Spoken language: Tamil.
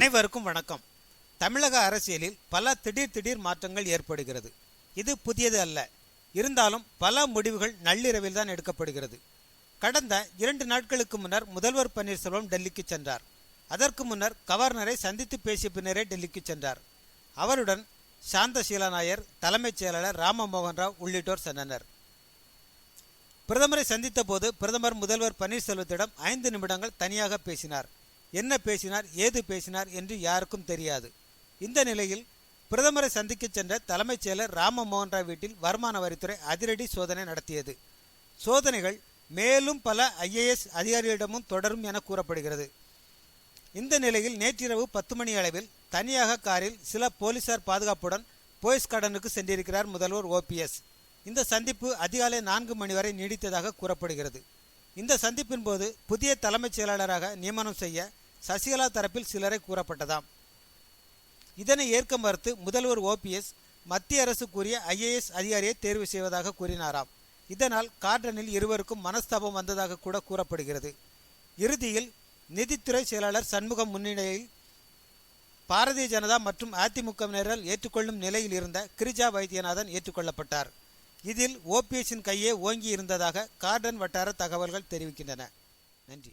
அனைவருக்கும் வணக்கம். தமிழக அரசியலில் பல திடீர் திடீர் மாற்றங்கள் ஏற்படுகிறது. இது புதியது அல்ல. இருந்தாலும் பல முடிவுகள் நள்ளிரவில் தான் எடுக்கப்படுகிறது. கடந்த இரண்டு நாட்களுக்கு முன்னர் முதல்வர் பன்னீர்செல்வம் டெல்லிக்கு சென்றார். அதற்கு முன்னர் கவர்னரை சந்தித்து பேசிய பின்னரே டெல்லிக்கு சென்றார். அவருடன் சாந்தசீலா நாயர் தலைமைச் செயலாளர் ராமமோகன் ராவ் உள்ளிட்டோர் சென்றனர். பிரதமரை சந்தித்த போது பிரதமர் முதல்வர் பன்னீர்செல்வத்திடம் ஐந்து நிமிடங்கள் தனியாக பேசினார். என்ன பேசினார் ஏது பேசினார் என்று யாருக்கும் தெரியாது. இந்த நிலையில் பிரதமரை சந்திக்க சென்ற தலைமைச் செயலர் ராமமோகன் ராவ் வீட்டில் வருமான வரித்துறை அதிரடி சோதனை நடத்தியது. சோதனைகள் மேலும் பல ஐஏஎஸ் அதிகாரிகளிடமும் தொடரும் என கூறப்படுகிறது. இந்த நிலையில் நேற்றிரவு பத்து மணி அளவில் தனியாக காரில் சில போலீசார் பாதுகாப்புடன் போயஸ் கார்டனுக்கு சென்றிருக்கிறார் முதல்வர் ஓபிஎஸ் இந்த சந்திப்பு அதிகாலை நான்கு மணி வரை நீடித்ததாக கூறப்படுகிறது. இந்த சந்திப்பின் போது புதிய தலைமைச் செயலாளராக நியமனம் செய்ய சசிகலா தரப்பில் சிலரை கூறப்பட்டதாம். இதனை ஏற்க மறுத்து முதல்வர் ஓபிஎஸ் மத்திய அரசு கூறிய ஐஏஎஸ் அதிகாரியை தேர்வு செய்வதாக கூறினாராம். இதனால் கார்டனில் இருவருக்கும் மனஸ்தாபம் வந்ததாக கூட கூறப்படுகிறது. இறுதியில் நிதித்துறை செயலாளர் சண்முகம் முன்னிலையில் பாரதிய ஜனதா மற்றும் அதிமுகவினரால் ஏற்றுக்கொள்ளும் நிலையில் இருந்த கிரிஜா வைத்தியநாதன் ஏற்றுக்கொள்ளப்பட்டார். இதில் ஓபிஎஸ்ஸின் கையே ஓங்கி இருந்ததாக கார்டன் வட்டார தகவல்கள் தெரிவிக்கின்றன. நன்றி.